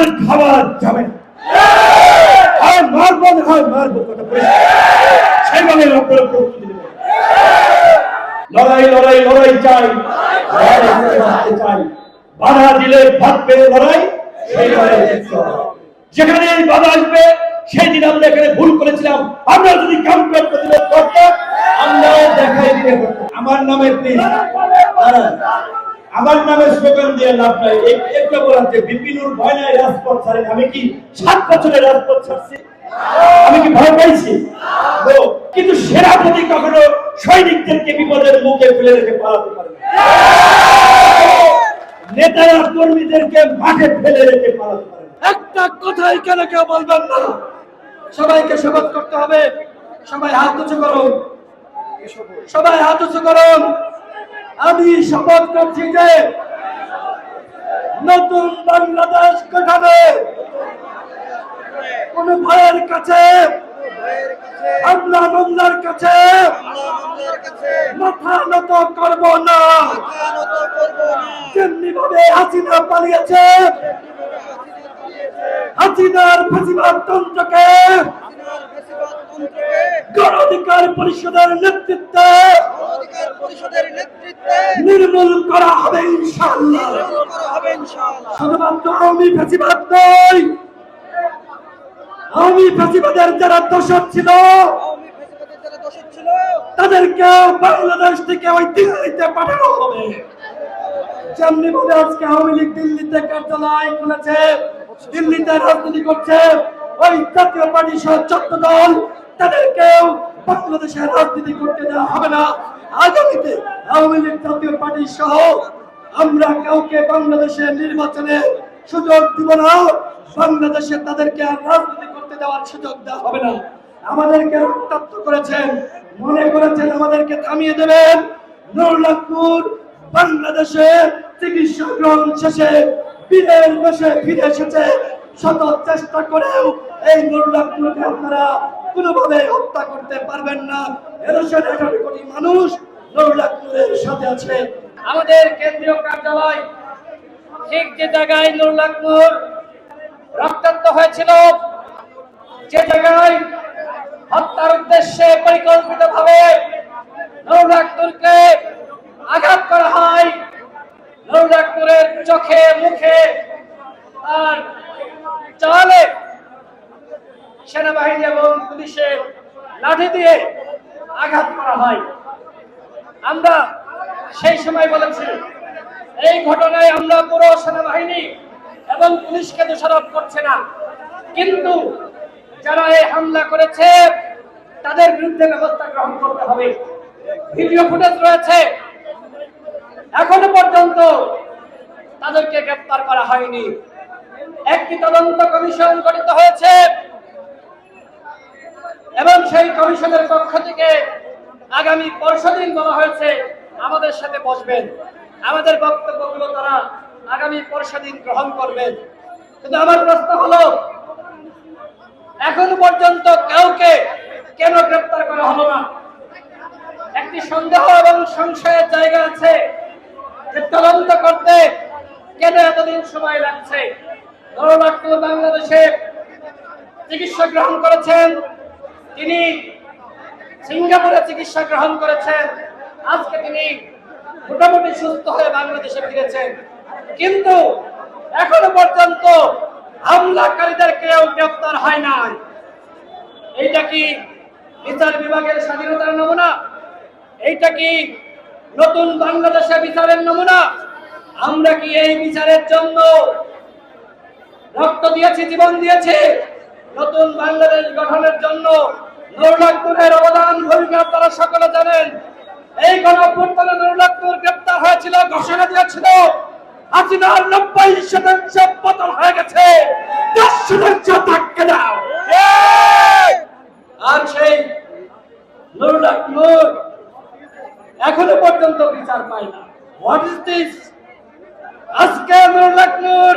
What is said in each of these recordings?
আর খাওয়া যাবে মারবো না হয় কথা নেবেন লড়াই লড়াই লড়াই চাই। চাই। বাধা দিলে লড়াই, সেই লড়াই যেখানে বাধা আসবে, সেই দিন আমরা এখানে ভুল করেছিলাম। আমরা যদি ক্যাম্পের প্রতিরোধ করতাম আমরাও দেখাই করতাম আমার নামে প্লিজ আমার নামে স্লোগান দিয়ে লাভ নাই। একটা বলার যে বিপিনুর ভয় নাই, রাজপথ ছাড়েন। আমি কি সাত বছরের রাজপথ ছাড়ছি? আমি কি ভয় পাইছি? কিন্তু সেনাপতি কখনো সৈনিকদেরকে বিপদের মুখে ফেলে রেখে পালাতে পারে নেতারা কর্মীদেরকে মাঠে ফেলে রেখে পালাতে পারে একটা কথাই কেন কেউ বলবেন না? সবাইকে শপথ করতে হবে। সবাই হাত উঁচু করুন। সবাই হাত উঁচু করুন। আমি শপথ করছি যে নতুন বাংলাদেশ গঠনে কোন ভয়ের কাছে হামলা কাছে মাথা নত করব না। যেমনি ভাবে হাসিনা পালিয়েছে, হাসিনার ফাঁসিবাদ তন্ত্রকে গণ অধিকার পরিষদের নেতৃত্বে নির্মূল করা হবে ইনশাআল্লাহ। শুধুমাত্র আওয়ামী ফাঁসিবাদ নয় আওয়ামী ফাঁসিবাদের যারা দোষক ছিল তাদেরকে বাংলাদেশ থেকে ওই দিল্লিতে পাঠানো হবে। যেমনি ভাবে আজকে আওয়ামী লীগ দিল্লিতে কার্যালয় খুলেছে দিল্লিতে রাজনীতি করছে ওই জাতীয় পার্টি সহ চোদ্দ দল তাদেরকেও বাংলাদেশে রাজনীতি করতে দেওয়া হবে না। আগামীতে আওয়ামী লীগ জাতীয় পার্টি সহ আমরা কাউকে বাংলাদেশে নির্বাচনে সুযোগ দিব না। বাংলাদেশে তাদেরকে আর রাজনীতি করতে দেওয়ার সুযোগ দেওয়া হবে না। আমাদেরকে রক্তাক্ত করেছেন, মনে করেছেন আমাদেরকে থামিয়ে দেবেন। নুরুল্লাহপুর বাংলাদেশে চিকিৎসা গ্রহণ শেষে বীরের বেশে ফিরে এসেছে। শত চেষ্টা করেও এই নুরুল্লাহপুরকে আপনারা কোনোভাবে হত্যা করতে পারবেন না। এদেশের আঠারো কোটি মানুষ নুরুল্লাহপুরের সাথে আছে। আমাদের কেন্দ্রীয় কার্যালয় ঠিক যে জায়গায় নুরুল্লাহপুর রক্তাক্ত হয়েছিল, যে জায়গায় হত্যার উদ্দেশ্যে পরিকল্পিত ভাবে আঘাত করা হয় নৌরাক্তুরের চোখে, মুখে, আর চালে সেনাবাহিনী এবং পুলিশের লাঠি দিয়ে আঘাত করা হয়। আমরা সেই সময় বলেছি, এই ঘটনায় আমরা পুরো সেনাবাহিনী এবং পুলিশকে দোষারোপ করছে না। কিন্তু যারা এই হামলা করেছে, তাদের বিরুদ্ধে ব্যবস্থা গ্রহণ করতে হবে। ভিডিও ফুটেজ রয়েছে। এখনও পর্যন্ত তাদেরকে গ্রেপ্তার করা হয়নি। একটি তদন্ত কমিশন গঠিত হয়েছে। এবং সেই কমিশনের পক্ষ থেকে আগামী পরশু দিন বলা হয়েছে, আমাদের সাথে বসবেন। আমাদের বক্তব্যগুলো তারা আগামী পরশু দিন গ্রহণ করবেন। কিন্তু আমার প্রশ্ন হলো, এখন পর্যন্ত কাউকে কেন গ্রেপ্তার করা হলো না? একটি সন্দেহ এবং সংশয়ের জায়গা আছে যে তদন্ত করতে কেন এতদিন সময় লাগছে? নরনাট্য বাংলাদেশে চিকিৎসা গ্রহণ করেছেন তিনি সিঙ্গাপুরে চিকিৎসা গ্রহণ করেছেন। আজকে তিনি মোটামুটি সুস্থ হয়ে বাংলাদেশে ফিরেছেন। কিন্তু এখনও পর্যন্ত হামলাকারীদের কেউ গ্রেপ্তার হয় নাই। এইটা কি বিচার বিভাগের স্বাধীনতার নমুনা? এইটা কি নতুন বাংলাদেশে বিচারের নমুনা? আমরা কি এই বিচারের জন্য রক্ত দিয়েছি, জীবন দিয়েছি? নতুন বাংলাদেশ গঠনের জন্য নুরুল্লাহপুরের অবদান ভূমিকা আপনারা সকলে জানেন। এই গণঅভ্যুত্থানে নুরুল্লাহপুর গ্রেপ্তার হয়েছিল ঘোষণা দিয়েছিল হাসিনার নব্বই শতাংশ পতন হয়ে গেছে। দশ শতাংশ থাকতে দাও। আর সেই নুরুল্লাহপুর এখনও পর্যন্ত বিচার পায় না। হোয়াট ইজ দিস আজকে নুরুল্লাহপুর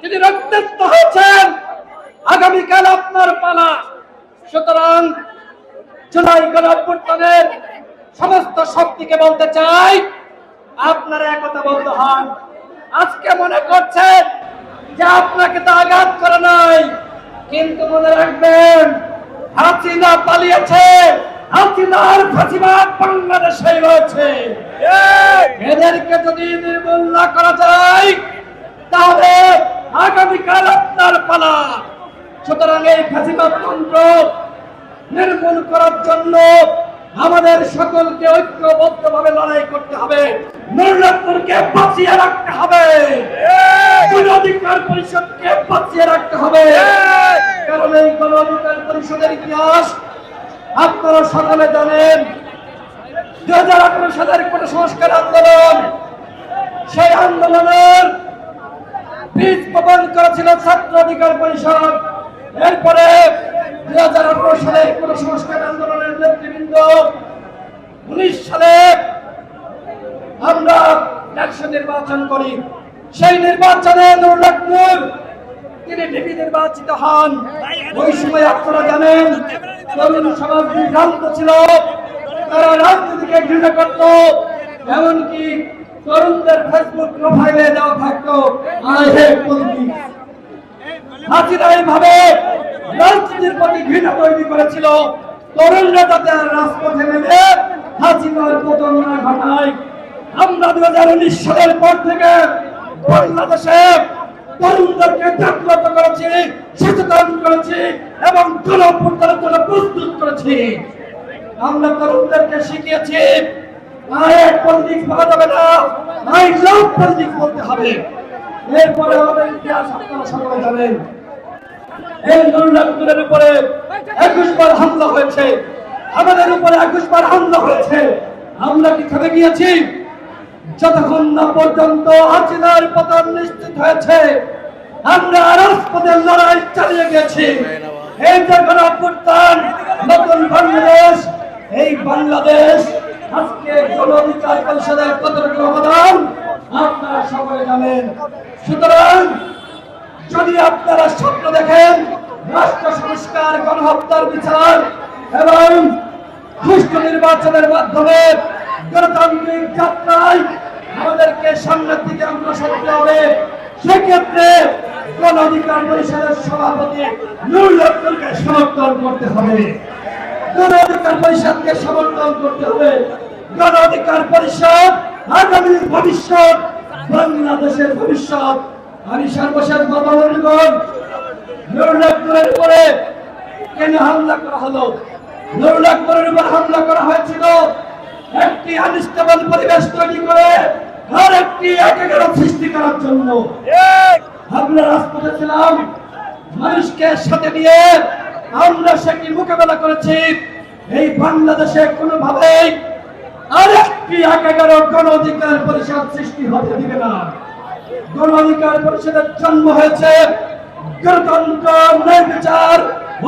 তিনি রক্তাক্ত হয়েছেন আগামীকাল আপনার পালা। সুতরাং জুলাই গণঅভ্যুত্থানের সমস্ত শক্তিকে বলতে চাই, আপনারা একতা বলতে হন। আজকে মনে করছেন যে আপনাকে তো আঘাত করে নাই, কিন্তু মনে রাখবেন, হাসিনা পালিয়েছে, হাসিনার ফাঁসিবাদ বাংলাদেশে রয়েছে। এদেরকে যদি নির্মূল না করা যায়, তাহলে আগামীকাল আপনার পালা। সুতরাং এই ফাঁসিবাদ তন্ত্র নির্মূল করার জন্য আমাদের সকলকে ঐক্যবদ্ধভাবে লড়াই করতে হবে। নুরুল্লাহপুরকে বাঁচিয়ে রাখতে হবে। গণ অধিকার পরিষদকে বাঁচিয়ে রাখতে হবে। কারণ এই গণ অধিকার পরিষদের ইতিহাস আপনারা সকলে জানেন দুই হাজার আঠারো সালের কোন সংস্কার আন্দোলন সেই আন্দোলনের বীজ বপন করেছিল ছাত্র অধিকার পরিষদ। এরপরে দুই হাজার আঠারো সালে কোন সংস্কার আন্দোলনের নেতৃবৃন্দ, উনিশ সালে আমরা একশো নির্বাচন করি। সেই নির্বাচনে নুরুল্লাহপুর তিনি ডিপি নির্বাচিত হন। ওই সময় আপনারা জানেন, তরুণ সমাজ বিভ্রান্ত ছিল। তারা রাজনীতিকে ঘৃণা করত, এমনকি তরুণদের ফেসবুক প্রোফাইলে দেওয়া থাকতো, আই হেট পলিটিক্স হাসিনা এইভাবে ঘৃণা তৈরি করেছিল। তরুণরা যাতে রাজপথে নেমে হাসিনার না ঘটায়। আমরা পর থেকে বাংলাদেশে তরুণদেরকে জাগ্রত করেছি, সচেতন করেছি এবং জনপ্রচারের জন্য প্রস্তুত করেছি। আমরা তরুণদেরকে শিখিয়েছি এক পলিটিক্স না আই বলতে হবে। এরপরে আমাদের ইতিহাস আপনারা সকলে জানেন। এই নুরুল্লাহপুরের উপরে একুশ বার হামলা হয়েছে। আমাদের উপরে একুশ বার হামলা হয়েছে। আমরা কি থেমে গিয়েছি? যতক্ষণ না পর্যন্ত হাসিনার পতন নিশ্চিত হয়েছে, আমরা রাজপথের লড়াই চালিয়ে গেছি। এই যখন অভ্যুত্থান নতুন বাংলাদেশ, এই বাংলাদেশ আজকে গণ অধিকার পরিষদের কতটুকু অবদান? আপনারা সকলে জানেন। সুতরাং যদি আপনারা স্বপ্ন দেখেন সংস্কার গণহত্যার বিচার এবং সুষ্ঠু নির্বাচনের মাধ্যমে গণতান্ত্রিক যাত্রায় আমাদেরকে সামনের দিকে অগ্রসর হতে হবে। সেক্ষেত্রে গণ অধিকার পরিষদের সভাপতি নুরুল আব্দুলকে সমর্থন করতে হবে। গণ অধিকার পরিষদকে সমর্থন করতে হবে। গণ অধিকার পরিষদ আগামী ভবিষ্যৎ, বাংলাদেশের ভবিষ্যৎ। আমি সর্বশেষ বাবা বন্ধুগণ নুরুল্লাহপুরের উপরে কেন হামলা করা হলো। নুরুল্লাহপুরের উপর হামলা করা হয়েছিল। একটি আনস্টেবল পরিবেশ তৈরি করে আর একটি একাগ্র সৃষ্টি করার জন্য। আমরা রাজপথে ছিলাম। মানুষকে সাথে নিয়ে আমরা সেটি মোকাবেলা করেছি। এই বাংলাদেশে কোনোভাবেই আর একটি একাগারো গণ অধিকার পরিষদ সৃষ্টি হতে দিবে না। গণ অধিকার পরিষদের জন্ম হয়েছে। গণতন্ত্র, ন্যায় বিচার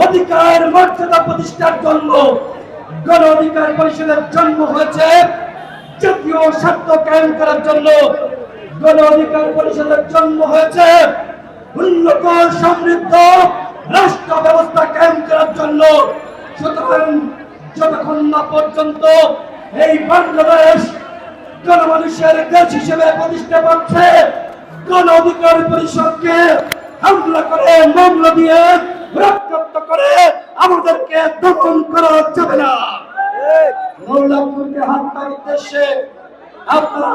অধিকার মর্যাদা প্রতিষ্ঠার জন্য গণ অধিকার পরিষদের জন্ম হয়েছে। জাতীয় স্বার্থ কায়েম করার জন্য গণ অধিকার পরিষদের জন্ম হয়েছে। উন্নত, সমৃদ্ধ রাষ্ট্র ব্যবস্থা কায়েম করার জন্য সুতরাং যতক্ষণ না পর্যন্ত এই বাংলাদেশ জনমানুষের দেশ হিসেবে প্রতিষ্ঠা পাচ্ছে গণ অধিকার পরিষদকে হামলা করে মামলা দিয়ে রক্তাক্ত করে আমাদেরকে দমন করা যাবে না।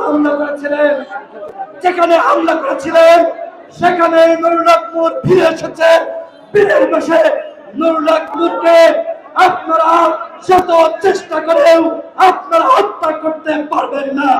আপনারা যেখানে হামলা করেছিলেন, সেখানে নুরুল্লাহপুর ফিরে এসেছে। বীরের বেশে নুরুল্লাহপুরকে আপনারা শত চেষ্টা করেও আপনারা হত্যা করতে পারবেন না।